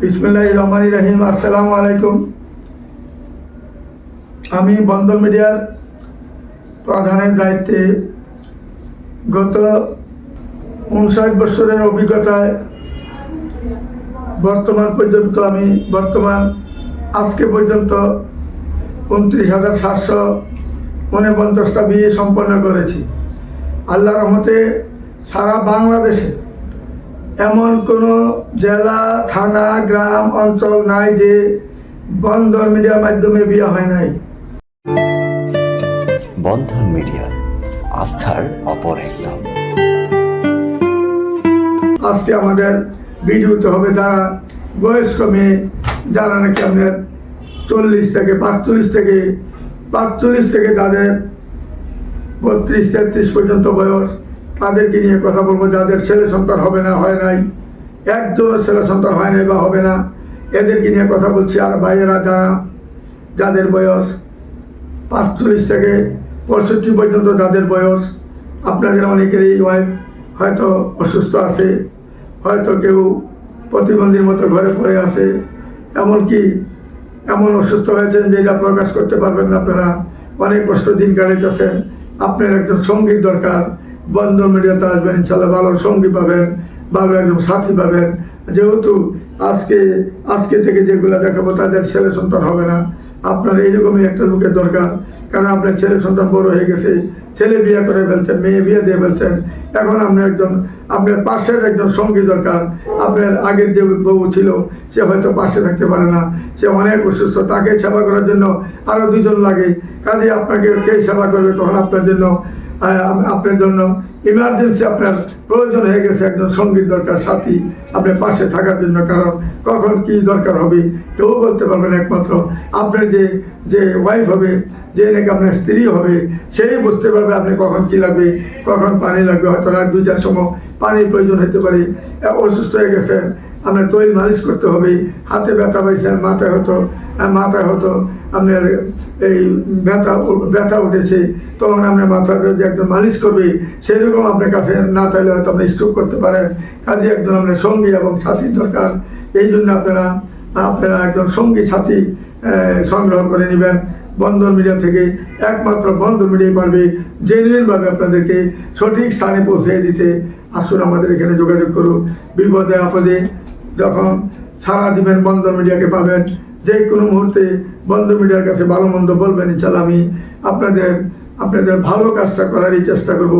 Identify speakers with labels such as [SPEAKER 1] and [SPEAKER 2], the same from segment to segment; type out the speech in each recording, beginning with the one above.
[SPEAKER 1] বিসমুল্লাহ রহমান রহিম, আসসালামু আলাইকুম। আমি বন্দর মিডিয়ার প্রধানের দায়িত্বে গত উনষাট বছরের অভিজ্ঞতায় বর্তমান পর্যন্ত আমি বর্তমান আজকে পর্যন্ত উনত্রিশ হাজার সাতশো উনপঞ্চাশটা বিয়ে সম্পন্ন করেছি। আল্লাহ রহমতে সারা বাংলাদেশে এমন কোনো জেলা থানা গ্রাম অঞ্চল নাই যে বন্ধন মিডিয়ার মাধ্যমে বিয়ে হয় নাই।
[SPEAKER 2] বন্ধন মিডিয়া আস্থার অপর এক নাম।
[SPEAKER 1] আজকে আমাদের ভিডিওতে হবে যারা বয়স্ক মেয়ে যারা নাকি আপনার চল্লিশ থেকে পাঁচচল্লিশ থেকে পাঁচচল্লিশ থেকে তাদের বত্রিশ তেত্রিশ পর্যন্ত বয়স। তাদেরকে নিয়ে কথা বলব, যাদের ছেলে সন্তান হবে না, হয় নাই। একজনের ছেলে সন্তান হয় নাই বা হবে না, এদেরকে নিয়ে কথা বলছি। আর ভাইয়েরা যারা, যাদের বয়স পাঁচচল্লিশ থেকে পঁয়ষট্টি পর্যন্ত যাদের বয়স, আপনাদের অনেকেরই ওয়াইফ হয়তো অসুস্থ আছে, হয়তো কেউ প্রতিবন্ধীর মতো ঘরে পড়ে আছে, এমনকি এমন অসুস্থ হয়েছেন যে এটা প্রকাশ করতে পারবেন না আপনারা। অনেক কষ্ট দিন কাটাইতেছেন আপনার একজন সঙ্গীর দরকার। বন্ধন মিডিয়াতে আসবেন, ইনশাল্লাহ ভালো সঙ্গী পাবেন, ভালো একজন সাথী পাবেন। যেহেতু আজকে আজকে থেকে যেগুলো দেখাবো তাদের ছেলে সন্তান হবে না। আপনার এইরকমই একটা লোকের দরকার। কারণ আপনার ছেলে সন্তান বড় হয়ে গেছে, ছেলে বিয়ে করে ফেলছেন, মেয়ে বিয়ে দিয়ে ফেলছেন। এখন আপনার একজন, আপনার পাশের একজন সঙ্গী দরকার। আপনার আগের যে বউ ছিল, সে হয়তো পাশে থাকতে পারে না। সে অনেক অসুস্থ, তাকে সেবা করার জন্য আরও দুজন লাগে। কাজে আপনাকে কে সেবা করবে তখন আপনার জন্য আপনার জন্য ইমার্জেন্সি আপনার প্রয়োজন হয়ে গেছে একজন সংগীত দরকার, সাথী আপনার পাশে থাকার জন্য, কারণ কখন কি দরকার হবে কেউ বলতে পারবেন একমাত্র। আপনার যে যে ওয়াইফ হবে, যে নাকি আপনার স্ত্রী হবে, সেই বুঝতে পারবে আপনি কখন কি লাগবে, কখন পানি লাগবে। হয়তো রাত দুইটার সময় পানির প্রয়োজন হতে পারে। অসুস্থ হয়ে গেছেন আপনার তৈল মালিশ করতে হবে, হাতে ব্যথা পাইছেন মাথায় হতো মাথায় হতো, আপনার এই ব্যথা ব্যথা উঠেছে, তখন আপনার মাথাটা যে একজন মালিশ করবে, সেরকম আপনার কাছে না থাকলে হয়তো আপনি স্ট্রোক করতে পারেন। কাজে একজন আপনার সঙ্গী এবং সাথী দরকার। এই জন্য আপনারা আপনারা একজন সঙ্গী, সাথী সংগ্রহ করে নেবেন। বন্ধন মিডিয়া থেকে একমাত্র বন্ধন মিডিয়াই পারবে জেনুইনভাবে আপনাদেরকে সঠিক স্থানে পৌঁছে দিতে। আসুন আমাদের এখানে যোগাযোগ করুন। বিপদে আপদে যখন সারা দিবেন বন্ধন মিডিয়াকে পাবেন যে কোনো মুহূর্তে বন্ধন মিডিয়ার কাছে ভালো মন্দ বলবেন ইনশাল্লাহ আমি আপনাদের আপনাদের ভালো কাজটা করারই চেষ্টা করব।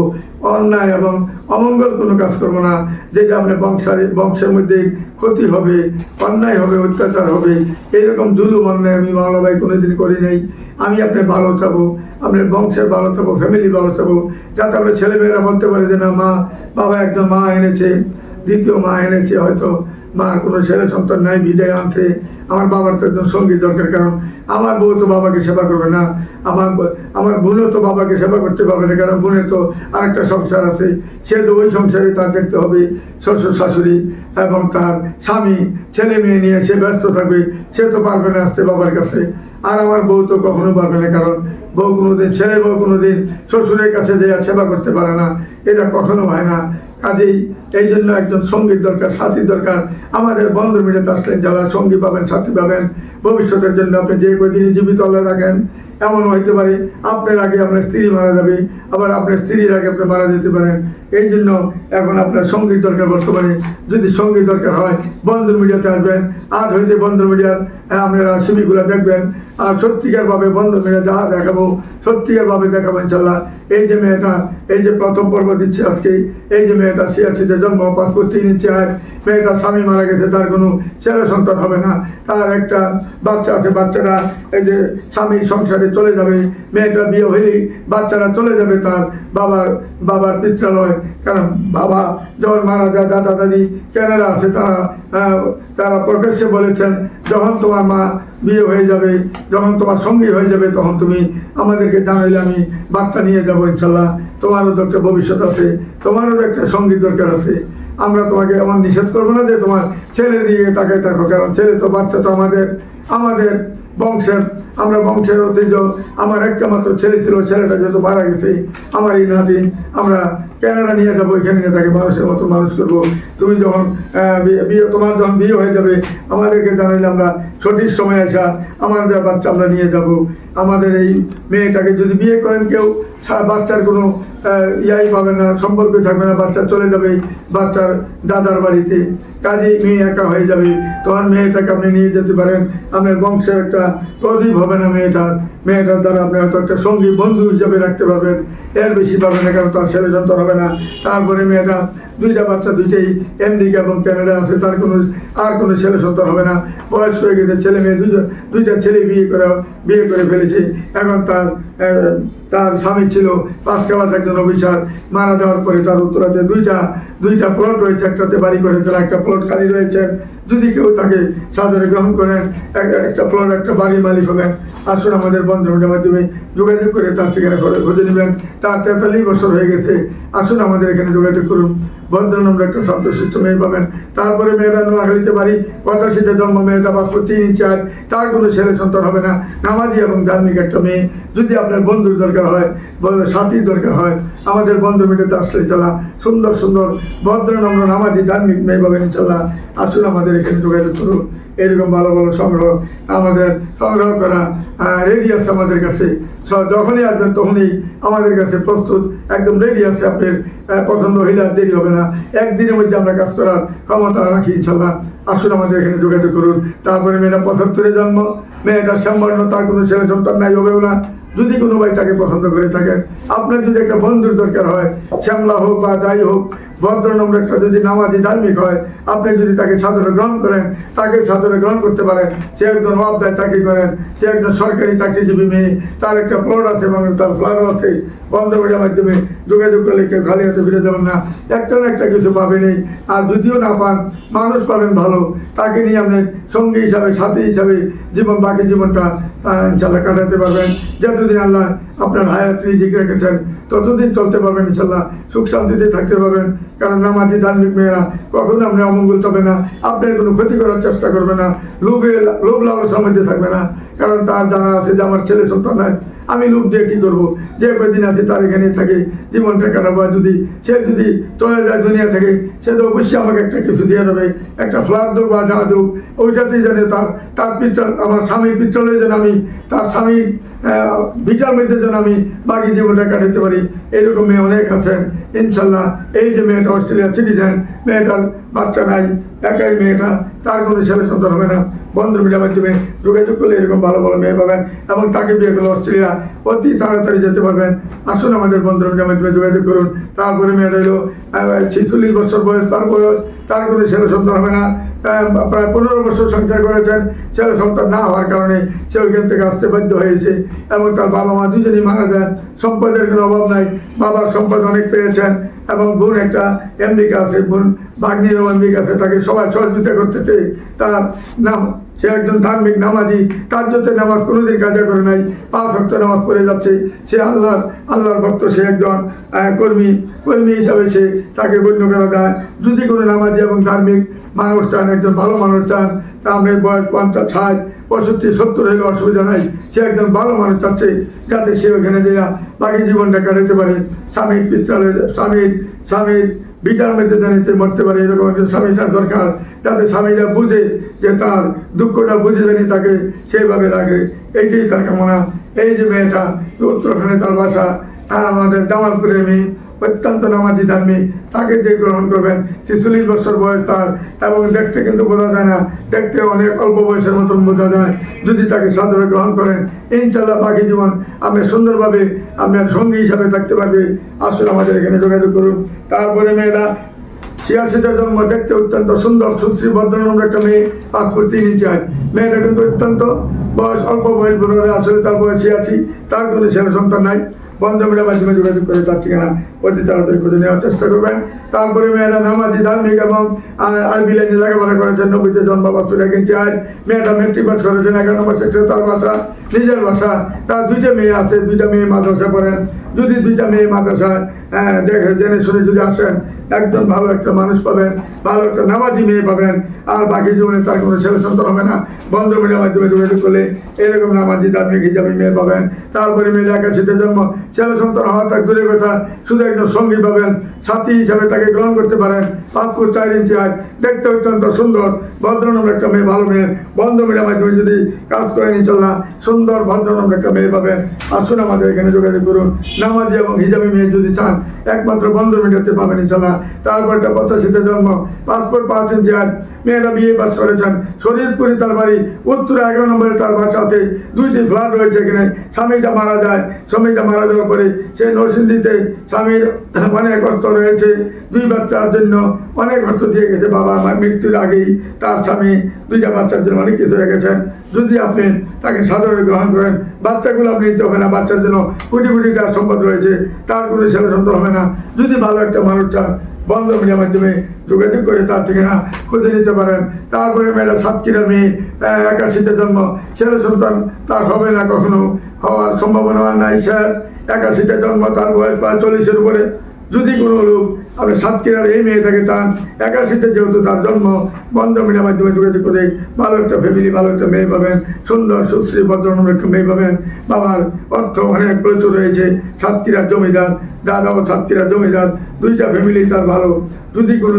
[SPEAKER 1] অন্যায় এবং অমঙ্গল কোনো কাজ করব না। যেটা আপনার বংশের বংশের মধ্যে ক্ষতি হবে, অন্যায় হবে, অত্যাচার হবে এইরকম জুলুম অন্যায় আমি মাওলা ভাই কোনোদিন করি নাই। আমি আপনার ভালো চাবো আপনার বংশের ভালো চাবো ফ্যামিলি ভালো চাবো যাতে আপনার ছেলেমেয়েরা বলতে পারে যে, না, মা, বাবা একজন মা এনেছে, দ্বিতীয় মা এনেছে, হয়তো মার কোনো ছেলে সন্তান নাই, বিদায় আনছে। আমার বাবার তো একজন সঙ্গী দরকার, কারণ আমার বউ তো বাবাকে সেবা করবে না। আমার আমার বোনও তো বাবাকে সেবা করতে পারবে না, কারণ বোনের তো আরেকটা সংসার আছে। সে তো ওই সংসারে তার দেখতে হবে, শ্বশুর, শাশুড়ি এবং তার স্বামী। ছেলে মেয়ে নিয়ে সে ব্যস্ত থাকবে, সে তো পারবে না আসতে বাবার কাছে। আর আমার বউ তো কখনো পারবে না, কারণ বউ কোনোদিন ছেলে বউ কোনোদিন শ্বশুরের কাছে যে সেবা করতে পারে না। এটা কখনো হয় না। কাজেই এই জন্য একজন সংগীত দরকার সাথী দরকার। আমাদের বন্ধু মিলে আসলেন যারা সঙ্গী পাবেন, সাথী পাবেন। ভবিষ্যতের জন্য আপনি যে কদিনই জীবিত আল্লাহ রাখেন এমন হইতে পারে, আপনার আগে আপনার স্ত্রী মারা যাবে, আবার আপনার স্ত্রীর আগে আপনি মারা যেতে পারেন। এই জন্য এখন আপনার সংগীত দরকার বর্তমানে। যদি সংগীত দরকার হয়, বন্ধু মিডিয়াতে আসবেন। আজ হইতে বন্ধু মিডিয়ার আপনারা ছবিগুলো দেখবেন। আর সত্যিকারভাবে বন্ধু মিডিয়া যা দেখাবো, সত্যিকারভাবে দেখাবো ইনশাল্লাহ। এই যে মেয়েটা, এই যে প্রথম পর্ব দিচ্ছে আজকে, এই যে মেয়েটা সিয়াসিতে জন্ম, পাসপোর্ট তিন ইঞ্চি আয় মেয়েটার স্বামী মারা গেছে, তার কোনো ছেলে সন্তান হবে না। তার একটা বাচ্চা আছে বাচ্চারা এই যে স্বামী সংসারে চলে যাবে মেয়েটার বিয়ে হইলেই বাচ্চারা চলে যাবে তার বাবার বাবার পিত্রালয় কারণ বাবা যখন মারা যায় দাদা দাদি কেনারা আছে, তারা তারা প্রকাশ্যে বলেছেন, যখন তোমার মা বিয়ে হয়ে যাবে, যখন তোমার সঙ্গী হয়ে যাবে, তখন তুমি আমাদেরকে জানাইলে আমি বাচ্চা নিয়ে যাব ইনশাল্লাহ। তোমারও তো একটা ভবিষ্যৎ আছে, তোমারও একটা সংগীত দরকার আছে। আমরা তোমাকে এমন নিষেধ করব না যে তোমার ছেলে দিয়ে তাকে দেখো কারণ ছেলে তো বাচ্চা তো আমাদের আমাদের বংশের, আমরা বংশের ঐতিহ্য আমার একটা মাত্র ছেলে ছিল, ছেলেটা যেহেতু মারা গেছে আমার এই নাতি, আমরা ক্যানাডা নিয়ে যাব, এখানে নিয়ে তাকে মানুষের মতো মানুষ করব। তুমি যখন বিয়ে- তোমার যখন বিয়ে হয়ে যাবে, আমাদেরকে জানাইলে আমরা সঠিক সময় আসা আমাদের বাচ্চা আমরা নিয়ে যাব। আমাদের এই মেয়েটাকে যদি বিয়ে করেন কেউ বাচ্চার কোনো ইয়াই পাবে না, সম্পর্ক থাকবে না, বাচ্চা চলে যাবে বাচ্চার দাদার বাড়িতে। কাজেই মেয়ে একা হয়ে যাবে। তখন মেয়েটাকে আপনি নিয়ে যেতে পারেন। আপনার বংশের একটা প্রদীপ হবে না মেয়েটার। মেয়েটার দ্বারা আপনি হয়তো একটা সঙ্গী, বন্ধু হিসাবে রাখতে পারবেন। এর বেশি পাবেন না, কারণ তার ছেলে সন্তান হবে না তারপরে মেয়েটা দুইটা বাচ্চা, দুইটাই আমেরিকা এবং কানাডা আছে, তার কোনো, আর কোনো ছেলে সন্তান হবে না। বয়স হয়ে গেছে, ছেলে মেয়ে দুজন দুইটা ছেলে বিয়ে করে বিয়ে করে ফেলেছে। এখন তার তার স্বামী ছিল পাঁচ ক্লাস একজন অফিসার। মারা যাওয়ার পরে তার উত্তরাতে দুইটা দুইটা প্লট রয়েছে, একটাতে বাড়ি করেছেন একটা প্লট খালি রয়েছে। যদি কেউ তাকে সাদরে গ্রহণ করেন এক- একটা প্লট একটা বাড়ির মালিক হবেন আসুন আমাদের বন্ধনের মাধ্যমে যোগাযোগ করে তার ঠিকানা করে খুঁজে নেবেন। তার তেতাল্লিশ বছর হয়ে গেছে। আসুন আমাদের এখানে যোগাযোগ করুন। ভদ্র নম্বর একটা সন্তোষিত মেয়ে পাবেন। তারপরে মেয়েরা নোয়াখালীতে বাড়ি পঁচাশিতে জন্ম, মেয়েটা পাঁচশো তিন চার তার কোনো ছেলে সন্তান হবে না। নামাজি এবং ধার্মিক একটা মেয়ে। যদি আপনার বন্ধুর দরকার হয় সাথীর দরকার হয়, আমাদের বন্ধু মিটাতে আসলে চালা। সুন্দর সুন্দর, ভদ্র, নম্র, নামাজি, ধার্মিক মেয়ে পাবেন ইনশাল্লাহ। আসুন আমাদের এখানে যোগাযোগ করুন। এরকম ভালো ভালো সংগ্রহ আমাদের সংগ্রহ করা রেডি আছে আমাদের কাছে। যখনই আসবেন তখনই আমাদের কাছে প্রস্তুত। একদম রেডি আছে আপনার পছন্দ হইলে আর দেরি হবে না। একদিনের মধ্যে আমরা কাজ করার ক্ষমতা রাখি ইনশাল্লাহ। আসুন আমাদের এখানে যোগাযোগ করুন। তারপরে মেয়েটা পঁচাত্তরে জন্ম। মেয়েটা সম্বর্ণ তার কোনো ছেলে সন্তান নাই, হবেও না। যদি কোনো ভাই তাকে পছন্দ করে থাকেন, আপনার যদি একটা বন্ধুর দরকার হয়, শ্যামলা হোক বা যাই হোক ভদ্র নম্বর একটা যদি নামাজি ধার্মিক হয়, আপনি যদি তাকে সাদরে গ্রহণ করেন, তাকে সাদরে গ্রহণ করতে পারেন। সে একজন অবদায় চাকরি করেন, সে একজন সরকারি চাকরিজীবী মেয়ে, তার একটা প্লট আছে এবং তার ফ্ল্যাটও আছে। বন্ধ মিডিয়ার মাধ্যমে যোগাযোগ করলে কেউ খালি হাতে ফিরে যাবেন না। একটা না একটা কিছু পাবেনই আর যদিও না পান, মানুষ পাবেন ভালো। তাকে নিয়ে আপনি সঙ্গী হিসাবে, সাথী হিসাবে জীবন, বাকি জীবনটা ইনশাল্লাহ কাটাতে পারবেন। যতদিন আল্লাহ আপনার হায়াত রিজিক রেখেছেন, ততদিন চলতে পারবেন ইনশাল্লাহ সুখ শান্তিতে থাকতে পারবেন। কারণ নামাজি ধার্মিক মেয়েরা, কখনো আপনি অমঙ্গল তবে না। আপনার কোনো ক্ষতি করার চেষ্টা করবে না। লোভে, লোভ লালসার মধ্যে থাকবে না। কারণ তার জানা আছে যে আমার ছেলে সন্তান নাই আমি লোভ দিয়ে কী করব? যে কদিন আছে তার এখানে থাকে। জীবনটা কাটাবো যদি সে যদি চলে যায় দুনিয়া থেকে, সে তো অবশ্যই আমাকে একটা কিছু দিয়ে দেবে একটা ফ্ল্যাট দেবো বা যা দেবো ওইটাতেই জানে তার তার পিত্রাল আমার স্বামীর পিত্রালে যেন আমি, তার স্বামীর ভিটার যেন আমি বাকি জীবনটা কাটাতে পারি, এরকম মেয়ে অনেক আছেন। ইনশাল্লাহ এই যে মেয়েটা অস্ট্রেলিয়া সিটিজেন মেয়েটার বাচ্চা নাই, একাই মেয়েটা, তার কোনো ছেলে সন্তান হবে না। বন্ধু মিডিয়ার মাধ্যমে যোগাযোগ করলে এরকম ভালো ভালো মেয়ে পাবেন এবং তাকে বিয়ে করলে অস্ট্রেলিয়া অতি তাড়াতাড়ি যেতে পারবেন। আসুন আমাদের বন্ধু মিডিয়ার মাধ্যমে যোগাযোগ করুন। তারপরে মেয়েটা এলো ছিচল্লিশ বছর বয়স, তার বয়স, তার কোনো ছেলে সন্তান হবে না। প্রায় পনেরো বছর সংসার করেছেন। ছেলে সন্তান না হওয়ার কারণে সে ওইখান থেকে আসতে বাধ্য হয়েছে এবং তার বাবা মা দুজনেই মারা যান। সম্পদের কোনো অভাব নাই। বাবার সম্পদ অনেক পেয়েছেন এবং বোন একটা এমবিকা আছে, বোন এবং আমেরিকা আছে, তাকে সবাই সহযোগিতা করতেছে। তার নাম সে একজন ধার্মিক নামাজি, তার জন্য নামাজ কোনোদিন কাজা করে নাই, পাঁচ ভক্ত নামাজ পড়ে যাচ্ছে। সে আল্লাহর আল্লাহর ভক্ত, সে একজন কর্মী কর্মী হিসাবে সে তাকে গণ্য করা যায়। যদি কোনো নামাজি এবং ধার্মিক মানুষ চান, একজন ভালো মানুষ চান, তা আপনার বয়স পঞ্চাশ, ষাট, পঁয়ষট্টি, সত্তর হলে অসুবিধা নাই। সে একজন ভালো মানুষ চাচ্ছে, যাতে সে ওখানে দেয়া বাকি জীবনটা কাটাতে পারে। স্বামীর পিত্রালয়, স্বামীর স্বামীর বিটার মেতে জানিতে মরতে পারে, এরকম একজন স্বামী দরকার। যাতে স্বামীরা বুঝে যে তার দুঃখটা বুঝে জানি তাকে সেইভাবে রাখে। এইটাই তার কামনা। এই যে মেয়েটা উত্তরাখণ্ডে তার বাসা, আর আমাদের দামাল মেয়ে। অত্যন্ত নামাজি ধার্মিক তাকে যে গ্রহণ করবেন, ছেচল্লিশ বছর বয়স তার, এবং দেখতে কিন্তু বোঝা যায় না, দেখতে অনেক অল্প বয়সের মতন বোঝা যায়। যদি তাকে সাদরে গ্রহণ করেন ইনশাল্লাহ বাকি জীবন আপনি সুন্দরভাবে আপনার সঙ্গী হিসাবে থাকতে পারবে। আসলে আমাদের এখানে যোগাযোগ করুন। তারপরে মেয়েরা, ছিয়াশিতে জন্ম, দেখতে অত্যন্ত সুন্দর সুশ্রী ভদ্রনম্র একটা মেয়ে পাসপোর্ট তিন ইঞ্চি হয় মেয়েটা কিন্তু অত্যন্ত বয়স, অল্প বয়স বোঝা যায়, আসলে তার বয়স ছিয়াশি তার কোনো ছেলে সন্তান নাই। বন্ধ মাঝে যোগাযোগ করে তার ঠিকানা অতি তাড়াতাড়ি খুঁজে নেওয়ার চেষ্টা করবেন। তারপরে মেয়েরা নামাজি ধার্মিক এবং আর আরবি লাইনে লেখাপড়া করেছেন নবীতে জন্ম বাস্তু কিনছে আজ মেয়েটা মেট্রিক পাস করেছেন এগারো নম্বর সেক্টরে তার ভাষা নিজের ভাষা। তার দুইটা মেয়ে আছে, দুইটা মেয়ে মাদ্রাসা পড়েন। যদি দুইটা মেয়ে মাদ্রাসায় দেখে, জেনে শুনে যদি আসেন একজন ভালো একটা মানুষ পাবেন, ভালো একটা নামাজি মেয়ে পাবেন, আর বাকি জীবনে তার কোনো ছেলে সন্তান হবে না। বন্ধ মিডিয়ার মাধ্যমে যোগাযোগ করলে এরকম নামাজি ধার্মিক হিসাবে মেয়ে পাবেন। তারপরে মেয়ের একাশিতে জন্ম, ছেলে সন্তান হওয়া তার দূরের কথা। শুধু একজন সঙ্গী পাবেন, সাথী হিসাবে তাকে গ্রহণ করতে পারেন। পাঁচ ফুট চার ইঞ্চি হয় দেখতে অত্যন্ত সুন্দর ভদ্রনম্র একটা মেয়ে, ভালো মেয়ে। বন্ধ মিডিয়ার মাধ্যমে যদি কাজ করেন ইনশাল্লাহ সুন্দর ভদ্রনম্র একটা মেয়ে পাবেন। আসুন আমাদের এখানে যোগাযোগ করুন। নামাজি এবং হিজাবি মেয়ে যদি চান, একমাত্র বন্ধ মিডিয়াতে পাবেন ইনশাল্লাহ তারপর একটা পঁচাশিতে জন্ম। পাসপোর্ট পাঁচ ইঞ্চি হয় মেয়েরা বিয়ে পাস করেছেন শরীরপুরে তার বাড়ি, উত্তর এগারো নম্বরে তার বাসাতে দুইটি ফ্ল্যাট রয়েছে এখানে। স্বামীটা মারা যায়, স্বামীটা মারা যাওয়ার পরে সেই নরসিংদীতে স্বামীর অনেক অর্থ রয়েছে, দুই বাচ্চার জন্য অনেক অর্থ দিয়ে গেছে। বাবা মৃত্যুর আগেই তার স্বামী দুইটা বাচ্চার জন্য অনেক কিছু রেখেছেন যদি আপনি তাকে সাদরে গ্রহণ করেন, বাচ্চাগুলো আপনি নিতে হবে না, বাচ্চার জন্য কোটি কোটি টাকা সম্পদ রয়েছে, তার কোনো ছেলে সন্তান হবে না। যদি ভালো একটা মানুষ চান বন্ধ মিডিয়ার মাধ্যমে যোগাযোগ করে তার ঠিকানা খুঁজে নিতে পারেন। তারপরে মেয়েরা সাতক্ষীরা মেয়ে একাশিতে জন্ম। ছেলে সন্তান তার হবে না কখনো। হওয়ার সম্ভাবনা নাই, স্যার। একাশিতে জন্ম, তার বয়স চল্লিশের উপরে। যদি কোনো লোক আপনি সাতক্ষীরার এই মেয়েটাকে চান একাশিতে যেহেতু তার জন্ম বন্ধ মিডিয়ার মাধ্যমে যোগাযোগ করে ভালো একটা ফ্যামিলি ভালো একটা মেয়ে পাবেন, সুন্দর, সুশ্রী ভদ্রনম্র একটা মেয়ে পাবেন। বাবার অর্থ অনেক প্রচুর রয়েছে, সাতক্ষীরার জমিদার দাদা ও সাতক্ষীরার জমিদার, দুইটা ফ্যামিলি তার ভালো। যদি কোনো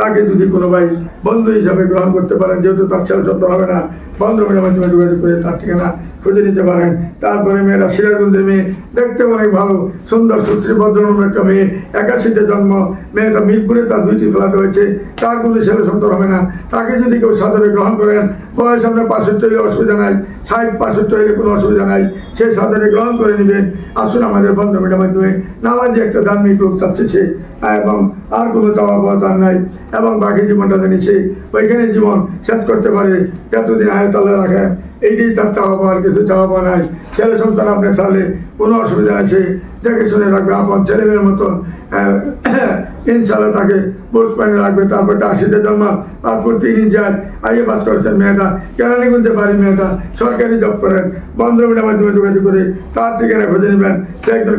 [SPEAKER 1] তাকে যদি কোনো ভাই বন্ধু হিসাবে গ্রহণ করতে পারেন যেহেতু তার ছেলে সন্তান হবে না বন্ধ মিডিয়ার মাধ্যমে যোগাযোগ করে তার ঠিকানা খুঁজে নিতে পারেন। তারপরে মেয়েরা সিরাজগঞ্জের মেয়ে, দেখতে অনেক ভালো, সুন্দর, সুশ্রী ভদ্রনম্র একটা মেয়ে, একাশিতে জন্ম মেয়েটা মিরপুরে তার দুইটি ফ্ল্যাট রয়েছে, তার কোনো ছেলে সন্তান হবে না। তাকে যদি কেউ সাদরে গ্রহণ করেন, বয়স আপনার পাঁচষট্টি হলে অসুবিধা নাই, ষাট পাঁচষট্টি হলে কোনো অসুবিধা নাই, সে সাদরে গ্রহণ করে নেবেন। আসুন আমাদের বন্ধ মিডিয়ার মাধ্যমে নামাজি একটা ধার্মিক লোক চাচ্ছে এবং আর কোনো চাওয়া পাওয়া তার নাই, এবং বাকি জীবনটা জানি সে ওইখানে জীবন শেষ করতে পারে, যতদিন আয় তালে রাখেন। এইটাই তার চাওয়া পাওয়ার কিছু চাওয়া পাওয়া নাই। ছেলে সন্তান আপনি তাহলে কোনো অসুবিধা আছে দেখে শুনে রাখবে, আপন ছেলে মেয়ের মতন ইনশাল্লাহ তাকে পোস্ট পাইনে রাখবে। তারপর আশিতে জন্ম পাসপোর্ট আইএ পাস করেছেন মেয়েটা। কেরানীগঞ্জে বাড়ি মেয়েটা, সরকারি জব করেন বন্ধ মিডিয়ার মাধ্যমে যোগাযোগ করে তার ঠিকানা খুঁজে নেবেন। সে একজন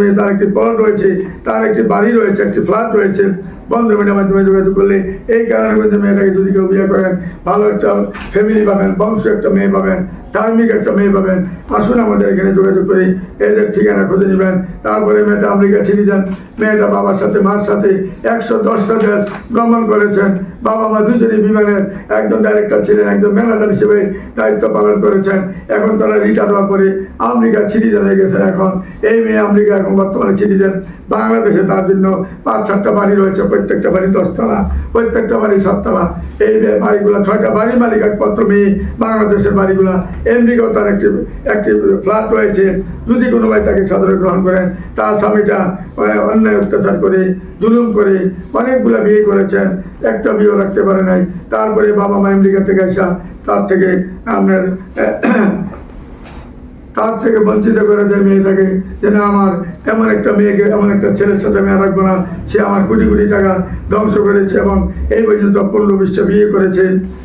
[SPEAKER 1] মেয়ে, তার একটি প্লট রয়েছে, তার একটি বাড়ি রয়েছে, একটি ফ্ল্যাট রয়েছে। বন্ধ মিডিয়ার মাধ্যমে যোগাযোগ করলে এই কেরানীগঞ্জের মেয়েটাকে যদি কেউ বিয়ে করেন, ভালো একটা ফ্যামিলি পাবেন বংশ একটা মেয়ে পাবেন, ধার্মিক একটা মেয়ে পাবেন, আসুন আমাদের এখানে যোগাযোগ করে এদের ঠিকানা খুঁজে নেবেন। তারপরে মেয়েটা আমেরিকা ছিনিয়ে যান। মেয়েটা বাবার সাথে, মার সাথে একশো দশটা দেশ ভ্রমণ করেছেন। বাবা মা দুজনেই বিমানের একজন ডাইরেক্টর ছিলেন, একজন ম্যানেজার হিসেবে দায়িত্ব পালন করেছেন। এখন তারা রিটায়ার হওয়ার পরে আমেরিকা সিটিজেন হয়ে গেছেন এখন। এই মেয়ে আমেরিকা এখন বর্তমানে সিটিজেন বাংলাদেশে তার জন্য পাঁচ, সাতটা বাড়ি রয়েছে, প্রত্যেকটা বাড়ি দশতলা, প্রত্যেকটা বাড়ি সাততলা। এই মেয়ে বাড়িগুলা, ছয়টা বাড়ি মালিক একমাত্র মেয়ে বাংলাদেশের বাড়িগুলা। আমেরিকাও তার একটি একটি ফ্ল্যাট রয়েছে। যদি কোনো ভাই তাকে সাদরে গ্রহণ করেন, তার স্বামীটা অন্যায় অত্যাচার করে, জুলুম করে অনেকগুলা বিয়ে করেছেন। একটা বিয়েও রাখতে পারে নাই। তারপরে বাবা মা আমেরিকা থেকে আসা তার থেকে আপনার তার থেকে বঞ্চিত করে দেয় মেয়েটাকে যে না, আমার এমন একটা মেয়েকে, এমন একটা ছেলের সাথে মেয়ে রাখব না। সে আমার কোটি কোটি টাকা ধ্বংস করেছে এবং এই পর্যন্ত পনেরো বিশটা বিয়ে করেছে।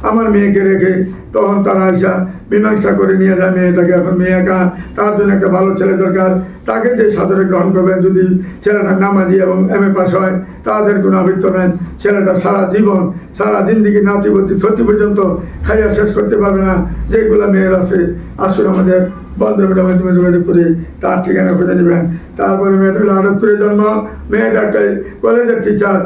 [SPEAKER 1] আমার মেয়েকে রেখে তখন তারা আইসা মীমাংসা করে নিয়ে যায় মেয়েটাকে। এখন মেয়ে একা, তার জন্য একটা ভালো ছেলে দরকার। তাকে যে সাদরে গ্রহণ করবেন, যদি ছেলেটা নামাজি এবং এম এ পাস হয়, তাদের কোনো আবৃত্ত নেন ছেলেটা সারা জীবন, সারা জিন্দিগি নাতিবতী সত্যি পর্যন্ত খাইয়া শেষ করতে পারবে না। যেগুলো মেয়ের আছে, আসুন আমাদের বন্ধুমিটার মাধ্যমে যোগাযোগ করে তার ঠিকানা খুঁজে নেবেন। তারপরে মেয়েটা হলো আরবপুরে জন্ম মেয়েটা একটা কলেজের টিচার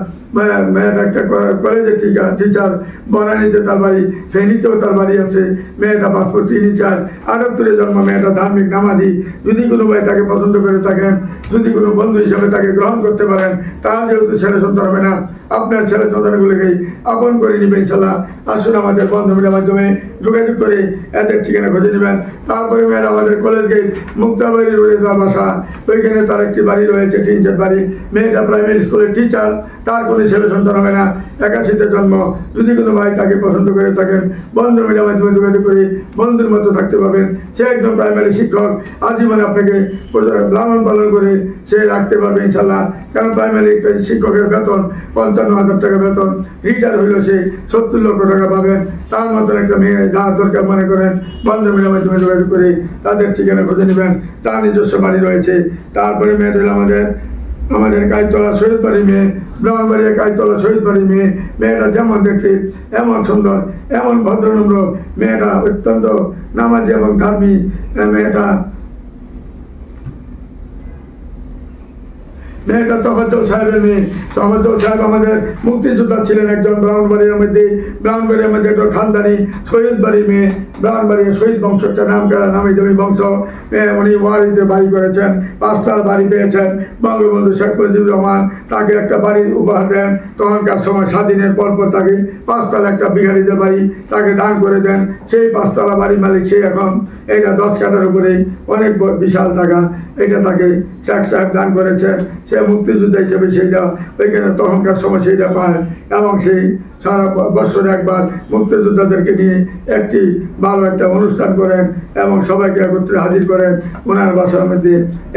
[SPEAKER 1] একটা ক- কলেজের টিচার টিচার বনানীতে তার বাড়ি ফেনীতেও তার বাড়ি আছে। মেয়েটা পাসপোর্ট তিন চার আরবপুরে জন্ম মেয়েটা ধার্মিক নামাজি। যদি কোনো ভাই তাকে পছন্দ করে থাকেন, যদি কোনো বন্ধু হিসাবে তাকে গ্রহণ করতে পারেন তাহলে যেহেতু ছেলে সন্তান হবে না, আপনার ছেলে সন্তানগুলোকেই আপন করে নেবেন ইনশাল্লাহ আসুন আমাদের বন্ধু বন্ধুমিটার মাধ্যমে যোগাযোগ করে এদের ঠিকানা খুঁজে নেবেন। তারপরে মেয়েরা আমাদের কলেজ গেট মুক্তাবাড়ি রোডে তার বাসা। ওইখানে তার একটি বাড়ি রয়েছে টিনচের বাড়ি। মেয়েটা প্রাইমারি স্কুলের টিচার তার কোনো ছেলে সন্তান হবে না। একাশিতে জন্ম। যদি কোনো ভাই তাকে পছন্দ করে থাকেন, বন্ধু মিডিয়ার মাধ্যমে যোগাযোগ করে বন্ধুর মতো থাকতে পারবেন। সে একজন প্রাইমারি শিক্ষক। আজীবন আপনাকে লালন পালন করে সে রাখতে পারবে ইনশাল্লাহ কারণ প্রাইমারি শিক্ষকের বেতন, পঞ্চান্ন হাজার টাকা বেতন। রিটায়ার হইল সে সত্তর লক্ষ টাকা পাবেন। তার মতন একটা মেয়ে যার দরকার মনে করেন বন্ধু মিডিয়ার মাধ্যমে যোগাযোগ করে তাদের ঠিকানা খুঁজে নেবেন। তার নিজস্ব বাড়ি রয়েছে। তারপরে মেয়েটা আমাদের আমাদের কাজতলা শহীদ বাড়ি মেয়ে, ব্রাহ্মণবাড়িয়া কাইতলা শহীদ বাড়ি মেয়ে। মেয়েটা যেমন দেখতে, এমন সুন্দর, এমন ভদ্রনম্র। মেয়েটা অত্যন্ত নামাজি এবং ধার্মিক মেয়েটা মেয়েটা তফাজ্জল সাহেবের মেয়ে। তফাজ্জল সাহেব আমাদের মুক্তিযোদ্ধা ছিলেন একজন ব্রাহ্মণবাড়ির মধ্যে ব্রাহ্মণবাড়ির মধ্যে একটা খানদানি শহীদ বাড়ির মেয়ে। ব্রাহ্মণবাড়ির শহীদ বংশ একটা নাম নামি দামি বংশ। উনি ওয়ারিতে বাড়ি করেছেন, পাঁচতাল বাড়ি পেয়েছেন। বঙ্গবন্ধু শেখ মুজিবুর রহমান তাকে একটা বাড়ি উপহার দেন। তখনকার সময় স্বাধীনের পর পর তাকে পাঁচতলা একটা বিহারিদের বাড়ি তাকে দান করে দেন। সেই পাঁচতলা বাড়ির মালিক সে এখন এটা দশ কাটার উপরেই অনেক বিশাল টাকা। এটা তাকে শেখ সাহেব দান করেছে, সে মুক্তিযুদ্ধ হিসেবে সেইটা, ওইখানে তখনকার সময় সেইটা পায়। এবং সেই সারা বছরে একবার মুক্তিযোদ্ধাদেরকে নিয়ে একটি ভালো একটা অনুষ্ঠান করেন এবং সবাইকে একত্রে হাজির করেন। ওনার বাসার মধ্যে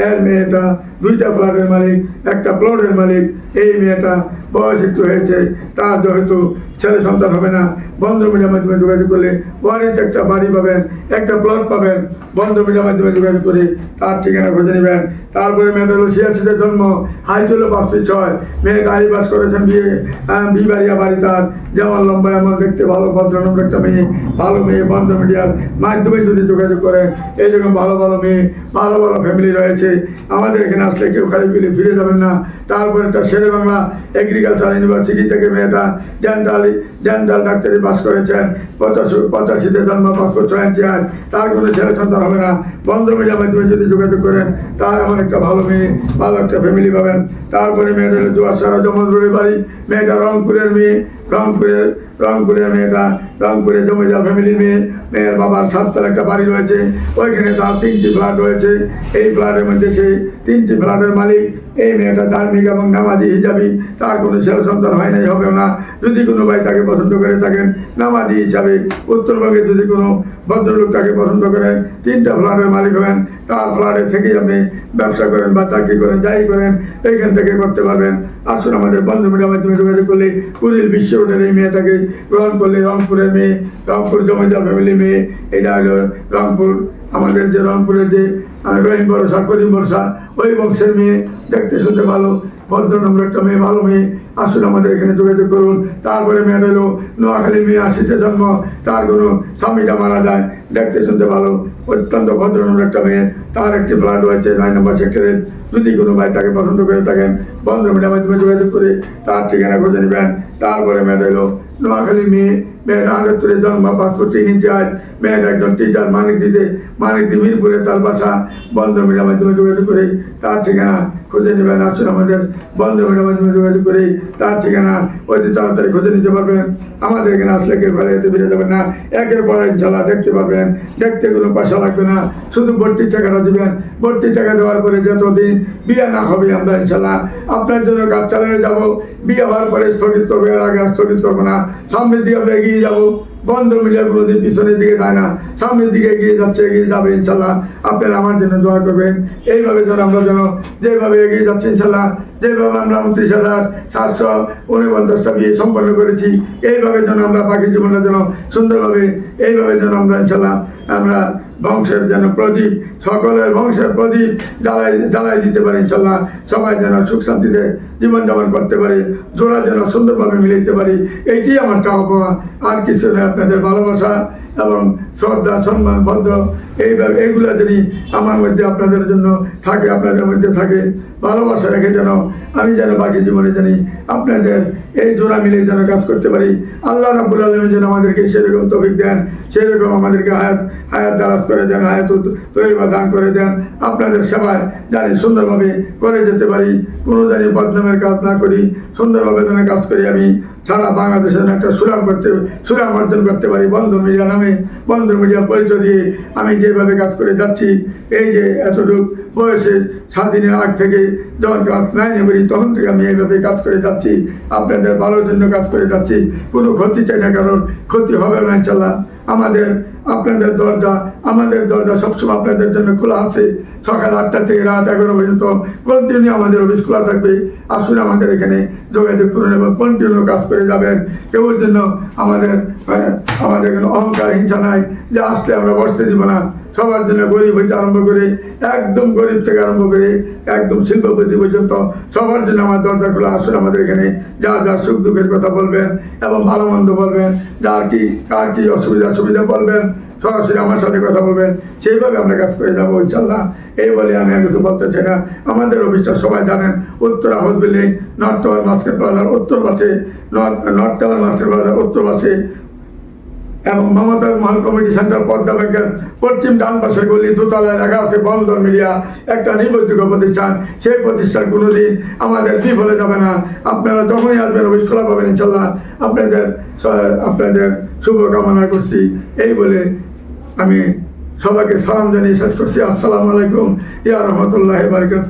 [SPEAKER 1] এর মেয়েটা দুইটা ফ্ল্যাটের মালিক একটা প্লটের মালিক। এই মেয়েটা বয়স একটু হয়েছে তার হয়তো ছেলে সন্তান হবে না বন্ধু মিডিয়ার মাধ্যমে যোগাযোগ করলে ওয়ারিতে একটা বাড়ি পাবেন একটা প্লট পাবেন বন্ধু মিডিয়ার মাধ্যমে যোগাযোগ করে তার ঠিকানা খুঁজে নেবেন। তারপরে মেয়েটা হলো ছিয়াশিতে জন্ম পাঁচ ফিট ছয়। মেয়ে গাড়ি বাস করেছেন বিয়ে আহ, বিবাড়িয়া বাড়ি তার। যেমন লম্বা এমন দেখতে ভালো ভদ্রনম্র একটা মেয়ে, ভালো মেয়ে বন্ধ মিডিয়ার মাধ্যমে যদি যোগাযোগ করেন এইরকম ভালো ভালো মেয়ে, ভালো ভালো ফ্যামিলি রয়েছে। আমাদের এখানে আসলে কেউ খালি ফিরে ফিরে যাবেন না। তারপরে একটা শেরে বাংলা এগ্রিকালচার ইউনিভার্সিটি থেকে মেয়েটা ডেন্টাল ডেন্টাল ডাক্তারি পাস করেছেন পঁচাশি, পঁচাশিতে জন্ম ছয় ইঞ্চি আজ তার কোনো ছেলে সন্তান হবে না। বন্ধ মিডিয়ার মাধ্যমে যদি যোগাযোগ করেন, তার এমন একটা ভালো মেয়ে, ভালো একটা ফ্যামিলি পাবেন। তারপরে মেয়েদের দুয়ার সারা জমজুরের বাড়ি। মেয়েটা রংপুরের মেয়ে রংপুরের I'm bit. রংপুরের মেয়েটা রংপুরের জমিদার ফ্যামিলির মেয়ে, মেয়ের বাবার সাততলা একটা বাড়ি রয়েছে। ওইখানে তার তিনটি ফ্ল্যাট রয়েছে। এই ফ্ল্যাটের মধ্যে সে তিনটি ফ্ল্যাটের মালিক, এই মেয়েটা ধার্মিক এবং নামাজি হিসাবি। তার কোনো ছেলে সন্তান হয় নাই, হবেও না। যদি কোনো ভাই তাকে পছন্দ করে থাকেন, নামাজি হিসাবে উত্তরবঙ্গে যদি কোনো ভদ্রলোক তাকে পছন্দ করেন, তিনটা ফ্ল্যাটের মালিক হবেন। তার ফ্ল্যাটে থেকেই আপনি ব্যবসা করেন বা চাকরি করেন, যাই করেন, এইখান থেকে করতে পারবেন। আসুন আমাদের বন্ধু মিডিয়ার মাধ্যমে যোগাযোগ করলে কুড়িল বিশ্ব রোডের এই মেয়েটাকে গ্রহণ করলে রংপুরের মেয়ে রংপুর জমিদার ফ্যামিলি মেয়ে এটা হলো রংপুর, আমাদের যে রংপুরের যে রহিম ভরসা, করিম ভরসা, ওই বংশের মেয়ে, দেখতে শুনতে ভালো, ভদ্র নম্বর একটা মেয়ে, ভালো মেয়ে, আসুন আমাদের এখানে যোগাযোগ করুন। তারপরে মেয়েটা হলো নোয়াখালী মেয়ে আসিতে জন্ম, তার কোনো স্বামীটা মারা যায়, দেখতে শুনতে ভালো, অত্যন্ত ভদ্র নম্বর একটা মেয়ে, তার একটি ফ্ল্যাট রয়েছে নয় নম্বর সেক্টরের যদি কোনো ভাই তাকে পছন্দ করে থাকেন বন্ধ মিডিয়ার মাধ্যমে যোগাযোগ করে তার ঠিকানা খুঁজে নেবেন। তারপরে মেয়েটা হলো নোয়াখালী মেয়ে মেয়েটা আটাত্তরে জন্ম পাসপোর্ট তিন চায় মেয়েটা একজন টিচার মানিক দিতে, মানিক দিয়ে মিরপুরে তার বাসা বন্ধ মিডিয়ার মাধ্যমে যোগাযোগ করে তার ঠিকানা খুঁজে নেবেন, আসুন আমাদের বন্ধ মিডিয়ার মাধ্যমে যোগাযোগ করে তার ঠিকানা অতি তাড়াতাড়ি খুঁজে নিতে পারবেন। আমাদের এখানে আসলে কেউ ঘরে যেতে ফিরে যাবেন না। একের পর এক ঝালা দেখতে পাবেন দেখতে কোনো পয়সা লাগবে না। শুধু ভর্তির টাকাটা দিবেন। ভর্তির টাকা দেওয়ার পরে যতদিন বিয়ে না হবে আমরা ইনশাল্লাহ আপনার জন্য কাজ চালিয়ে যাব। বিয়ে হওয়ার পরে স্থগিত করব, এর আগে স্থগিত করব না। সামনের দিকে আমরা এগিয়ে যাব। বন্ধ মিলিয়ে কোনোদিন পিছনের দিকে যায় না, সামনের দিকে এগিয়ে যাচ্ছে, এগিয়ে যাবে ইনশাল্লাহ আপনারা আমার জন্য দোয়া করবেন। এইভাবে যেন আমরা যেন যেভাবে এগিয়ে যাচ্ছি ইনশাল্লাহ যেভাবে আমরা উনত্রিশ হাজার সাতশো উনপঞ্চাশটা বিয়ে সম্পন্ন করেছি, এইভাবে যেন আমরা বাকি জীবনটা যেন সুন্দরভাবে, এইভাবে যেন আমরা ইনশাল্লাহ আমরা বংশের যেন প্রদীপ, সকলের বংশের প্রদীপ জ্বালাই জ্বালাই দিতে পারি ইনশাল্লাহ। সবাই যেন সুখ শান্তিতে জীবনযাপন করতে পারি, জোড়া যেন সুন্দরভাবে মিলাইতে পারি, এইটি আমার চাওয়া পাওয়া। আর কিছু নেই আপনাদের ভালোবাসা এবং শ্রদ্ধা, সম্মান, ভদ্র, এইভাবে এইগুলো যদি আমার মধ্যে আপনাদের জন্য থাকে, আপনাদের মধ্যে থাকে, ভালোবাসা রেখে যেন আমি যেন বাকি জীবনে জানি আপনাদের এই জোড়া মিলে যেন কাজ করতে পারি। আল্লাহ রাবুল আলমী যেন আমাদেরকে সেরকম তফিক দেন, সেরকম আমাদেরকে হায়াত হায়াত দারাজ করে দেন, হায়াত তৈরি বা দান করে দেন। আপনাদের সেবায় জানি সুন্দরভাবে করে যেতে পারি। কোনো জানি বদনামের কাজ না করি, সুন্দরভাবে যেন কাজ করি আমি। সারা বাংলাদেশের একটা সুনাম করতে, সুনাম অর্জন করতে পারি বন্ধু মিডিয়া নামে। বন্ধু মিডিয়া পরিচয় দিয়ে আমি যেভাবে কাজ করে যাচ্ছি, এই যে এতটুক বয়সে স্বাধীনের আগ থেকে যখন ক্লাস নাইনে পড়ি, তখন থেকে আমি এইভাবে কাজ করে যাচ্ছি। আপনাদের ভালোর জন্য কাজ করে যাচ্ছি। কোনো ক্ষতি চাই না কারণ ক্ষতি হবে না ইনশাল্লাহ। আমাদের আপনাদের দরজা আমাদের দরজা সবসময় আপনাদের জন্য খোলা আছে। সকাল আটটা থেকে রাত এগারো পর্যন্ত কন্টিনিউ আমাদের অফিস খোলা থাকবে। আসুন আমাদের এখানে যোগাযোগ করুন এবং কন্টিনিউ কাজ করে যাবেন। কেউ জন্য আমাদের মানে, আমাদের এখানে অহংকার হিংসা নাই যে আসলে আমরা বসতে দিব না। সবার জন্য গরিব হইতে আরম্ভ করে, একদম গরিব থেকে আরম্ভ করে, একদম শিল্পপতি পর্যন্ত সবার জন্য আমার দরজা খোলা। আসুন আমাদের এখানে যার যার সুখ দুঃখের কথা বলবেন এবং ভালো মন্দ বলবেন, যার কি, কার কি অসুবিধা সুবিধা বলবেন, সরাসরি আমার সাথে কথা বলবেন, সেইভাবে আমরা কাজ করে যাব ইনশাল্লাহ এই বলে আমি আর কিছু বলতে চাই না। আমাদের অফিসটা সবাই জানেন, Uttara house building, north tower Muscat প্লাজার উত্তর পাশে নর্থ টাওয়ার মাস্কেট প্লাজার উত্তর পাশে এবং মমতাজ মহল কমিটি সেন্টার পদ্মা ব্যাংকের পশ্চিম ডান পাশে গলি দোতলায় রাখা আছে বন্ধন মিডিয়া, একটা নির্ভরযোগ্য প্রতিষ্ঠান। সেই প্রতিষ্ঠান কোনোদিন আমাদের বিফলে যাবে না। আপনারা যখনই আসবেন, অফিস খোলা পাবেন, ইনশাল্লাহ। আপনাদের আপনাদের শুভকামনা করছি। এই বলে আমি সবাইকে সালাম জানিয়ে শেষ করছি। আসসালামু আলাইকুম। ইয়া রহমতুল্লাহ বারকাত